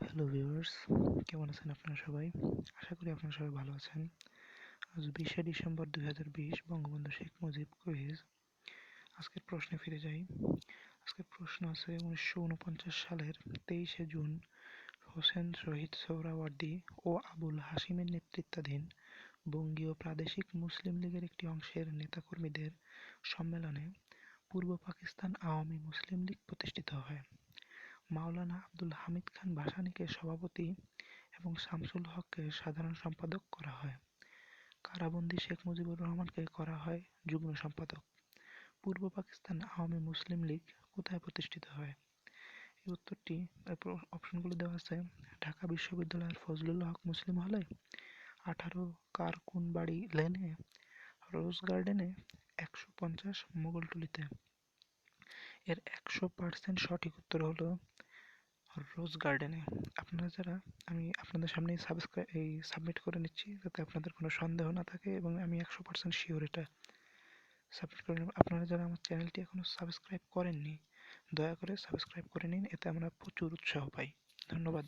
Hello কেমন আছেন আপনারা সবাই? আশা করি আপনারা সবাই ভালো আছেন। আজ বিশে ডিসেম্বর দুই হাজার বিশ, বঙ্গবন্ধু শেখ মুজিব কুইজ আজকের প্রশ্নে ফিরে যাই। আজকের প্রশ্ন আছে উনিশশো উনপঞ্চাশ সালের তেইশে জুন হোসেন শহীদ সোহরাওয়ার্দী ও আবুল হাসিমের নেতৃত্বাধীন বঙ্গীয় প্রাদেশিক মুসলিম লীগের একটি অংশের নেতাকর্মীদের সম্মেলনে পূর্ব পাকিস্তান আওয়ামী মুসলিম লীগ প্রতিষ্ঠিত হয়। মাওলানা আব্দুল হামিদ খান ভাসানীকে সভাপতি এবং শামসুল হককে সাধারণ সম্পাদক করা হয়। কারাবন্দী শেখ মুজিবুর রহমানকে করা হয় যুগ্ম সম্পাদক। পূর্ব পাকিস্তান আওয়ামী মুসলিম লীগ কোথায় প্রতিষ্ঠিত হয়? এই উত্তরটি অপশনগুলো দেওয়া আছে। ঢাকা বিশ্ববিদ্যালয়ের ফজলুল হক মুসলিম হলে আঠারো কারকুনবাড়ি লেনে, রোজ গার্ডেনে একশো পঞ্চাশ মোগলটুলিতে। এর একশো পার্সেন্ট সঠিক উত্তর হলো রোজ গার্ডেনে আপনারা যারা, আমি আপনাদের সামনে সাবস্ক্রাইব এই সাবমিট করে নিচ্ছি যাতে আপনাদের কোনো সন্দেহ না থাকে এবং আমি একশো পার্সেন্ট শিওর এটা সাবমিট করে আপনারা যারা আমার চ্যানেলটি এখনও সাবস্ক্রাইব করেননি, দয়া করে সাবস্ক্রাইব করে নিন, এতে আমরা প্রচুর উৎসাহ পাই। ধন্যবাদ।